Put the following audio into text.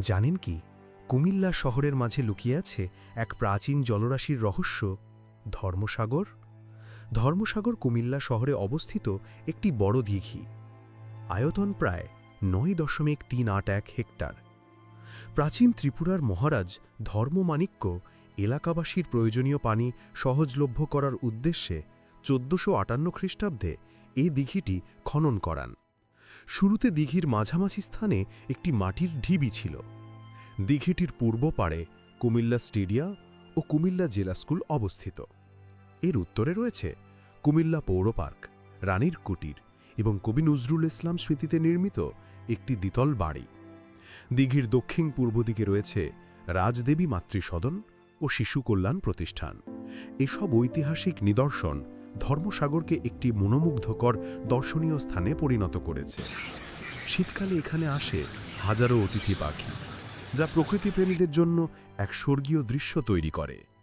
জানেন কি, কুমিল্লা শহরের মাঝে লুকিয়ে আছে এক প্রাচীন জলরাশির রহস্য, ধর্মসাগর? ধর্মসাগর কুমিল্লা শহরে অবস্থিত একটি বড় দীঘি। আয়তন প্রায় নয় দশমিক তিন আট এক হেক্টর। প্রাচীন ত্রিপুরার মহারাজ ধর্মমাণিক্য এলাকাবাসীর প্রয়োজনীয় পানি সহজলভ্য করার উদ্দেশ্যে চোদ্দশো আটান্ন খ্রিস্টাব্দে এই দিঘিটি খনন করান। শুরুতে দিঘির মাঝামাঝি স্থানে একটি মাটির ঢিবি ছিল। দিঘিটির পূর্ব পাড়ে কুমিল্লা স্টেডিয়া ও কুমিল্লা জেলা স্কুল অবস্থিত। এর উত্তরে রয়েছে কুমিল্লা পৌর পার্ক, রানীর কুটির এবং কবি নজরুল ইসলাম স্মৃতিতে নির্মিত একটি দ্বিতল বাড়ি। দিঘির দক্ষিণ পূর্ব দিকে রয়েছে রাজদেবী মাতৃসদন ও শিশু কল্যাণ প্রতিষ্ঠান। এসব ঐতিহাসিক নিদর্শন ধর্মসাগরকে একটি মনোমুগ্ধকর দর্শনীয় স্থানে পরিণত করেছে। শীতকালে এখানে আসে হাজারো অতিথি পাখি, যা প্রকৃতিপ্রেমীদের জন্য এক স্বর্গীয় দৃশ্য তৈরি করে।